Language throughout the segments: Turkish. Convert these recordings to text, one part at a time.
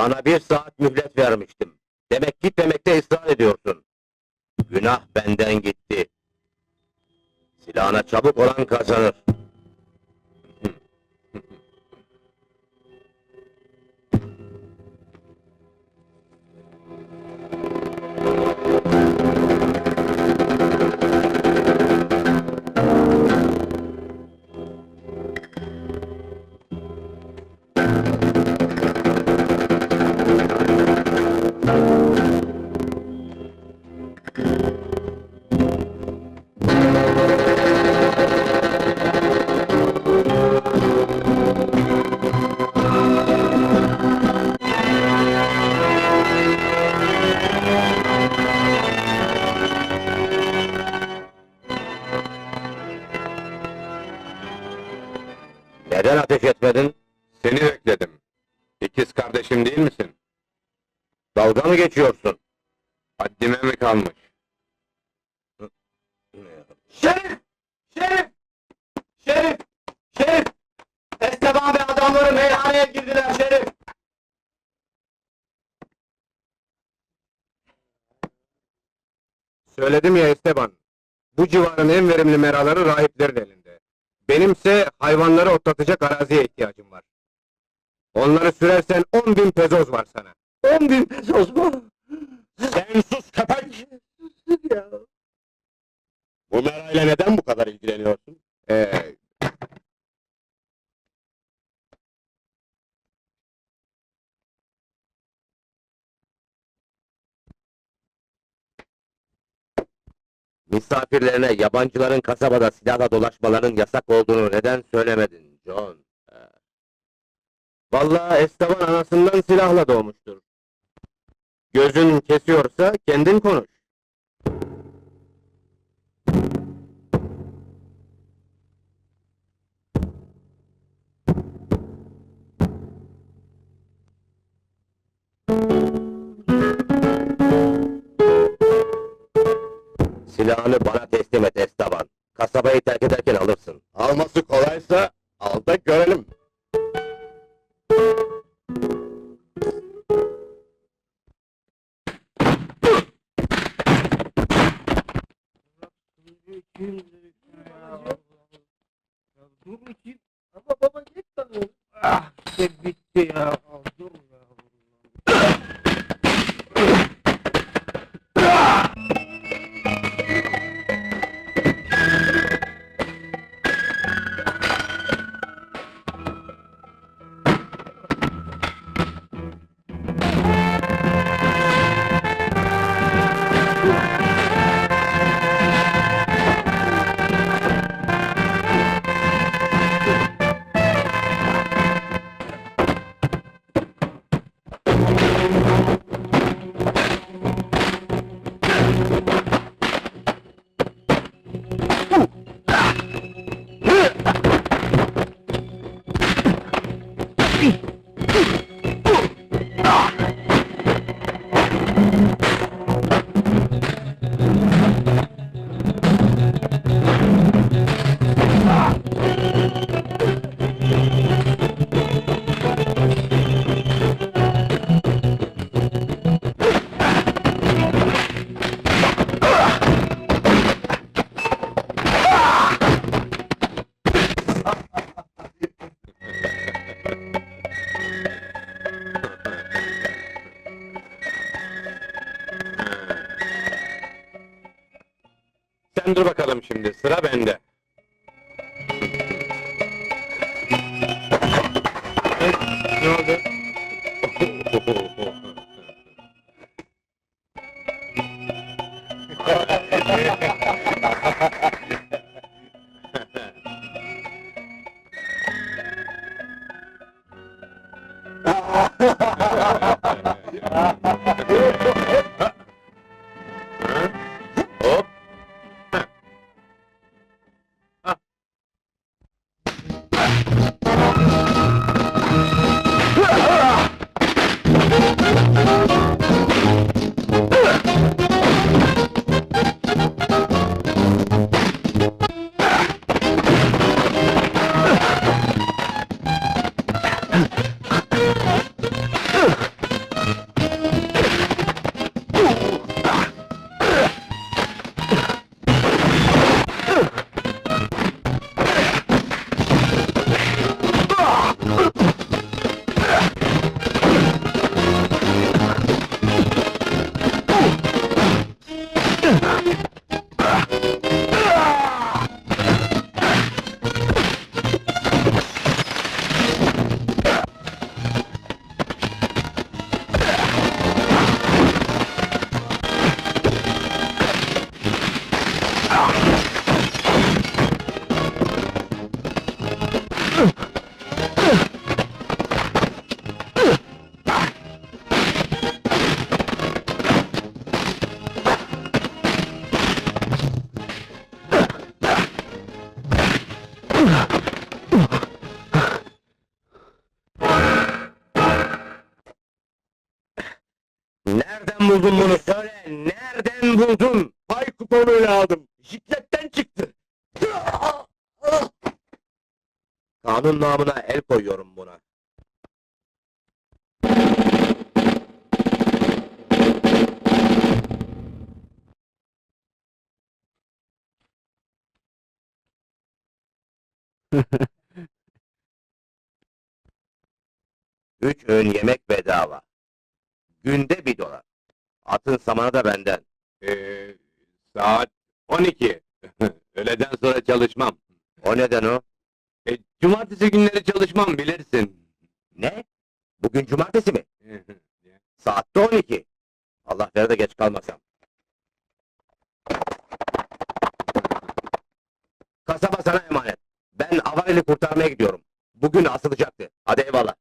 Sana bir saat mühlet vermiştim. Demek gitmemekte ısrar ediyorsun. Günah benden gitti. Silahına çabuk olan kazanır. Dalga mı geçiyorsun? Haddime mi kalmış? Şerif! Şerif! Şerif! Şerif! Esteban ve adamları meyhaneye girdiler Şerif! Söyledim ya Esteban. Bu civarın en verimli meraları rahiplerin elinde. Benimse hayvanları otlatacak araziye ihtiyacım var. Onları sürersen on bin pezoz var sana. On bin pesos mu? Sen sus köpek! Bu merayla neden bu kadar ilgileniyorsun? Ee, Misafirlerine yabancıların kasabada silahla dolaşmaların yasak olduğunu neden söylemedin John? Ee, Vallahi Esteban anasından silahla doğmuştur. Gözün kesiyorsa kendin konuş. Silahını bana teslim et Esteban. Kasabayı terk ederken alırsın. alması dur bakalım şimdi, sıra bende. ne oldu? buldun bunu söyle, nereden buldun? Pay kuponuyla aldım, jikletten çıktı. Kanun namına el koyuyorum buna. Üç öğün yemek bedava. Günde bir dolar. Atın samanı da benden. Ee, saat 12. Öğleden sonra çalışmam. O neden o? E, cumartesi günleri çalışmam bilirsin. Ne? Bugün cumartesi mi? Saatte 12. Allah ver de geç kalmasam. Kasaba sana emanet. Ben Avareli kurtarmaya gidiyorum. Bugün asılacaktı. Hadi eyvallah.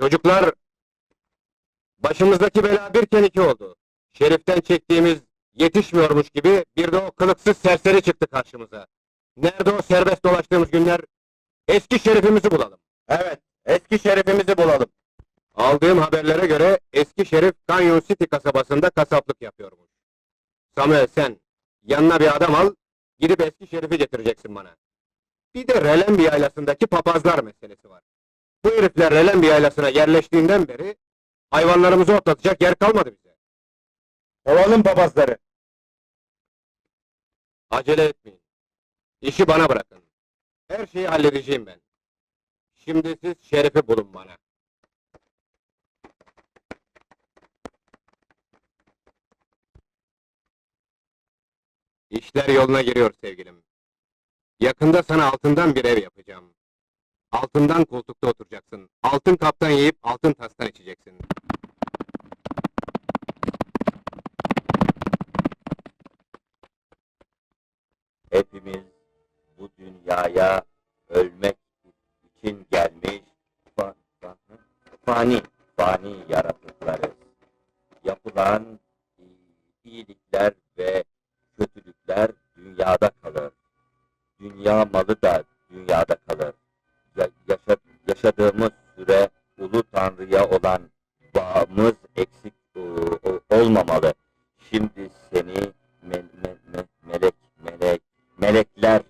Çocuklar, başımızdaki bela birken iki oldu. Şeriften çektiğimiz yetişmiyormuş gibi bir de o kılıksız serseri çıktı karşımıza. Nerede o serbest dolaştığımız günler? Eski şerifimizi bulalım. Evet, eski şerefimizi bulalım. Aldığım haberlere göre eski şerif Canyon City kasabasında kasaplık yapıyormuş. Samuel sen yanına bir adam al, gidip eski şerifi getireceksin bana. Bir de Relenbi yaylasındaki papazlar meselesi var. Bu herifler Relenbi yaylasına yerleştiğinden beri hayvanlarımızı otlatacak yer kalmadı bize. Ovalım papazları. Acele etmeyin. İşi bana bırakın. Her şeyi halledeceğim ben. Şimdi siz şerifi bulun bana. İşler yoluna giriyor sevgilim. Yakında sana altından bir ev yapacağım. Altından koltukta oturacaksın. Altın kaptan yiyip altın tastan içeceksin. Hepimiz bu dünyaya ölmek için gelmiş fa- fa- fani, fani yaratıklarız. Yapılan iyilikler ve kötülükler dünyada kalır. Dünya malı da dünyada kalır. Ya- yaşa- yaşadığımız süre Ulu Tanrı'ya olan bağımız eksik e, o- olmamalı. Şimdi seni me- me- me- melek melek melekler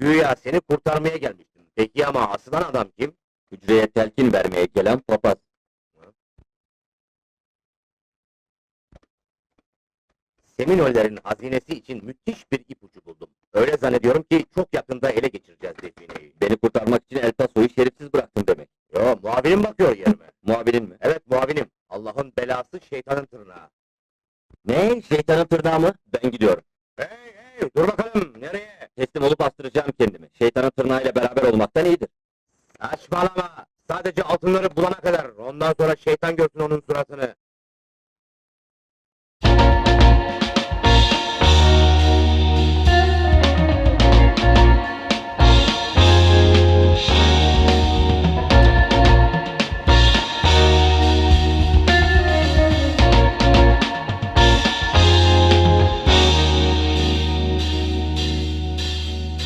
Güya seni kurtarmaya gelmiştim. Peki ama asılan adam kim? Hücreye telkin vermeye gelen papaz. Seminollerin hazinesi için müthiş bir ipucu buldum. Öyle zannediyorum ki çok yakında ele geçireceğiz defineyi. Beni kurtarmak için El Paso'yu şerifsiz bıraktın demek. Yo, muavinim bakıyor yerime. muavinin mi? Evet, muavinim. Allah'ın belası şeytanın tırnağı. Ne? Şeytanın tırnağı mı? Ben gidiyorum. Hey hey, dur bakalım, nereye? Teslim olup astıracağım kendimi. Şeytanın tırnağıyla beraber olmaktan iyidir. Saçmalama, Sadece altınları bulana kadar. Ondan sonra şeytan görsün onun suratını.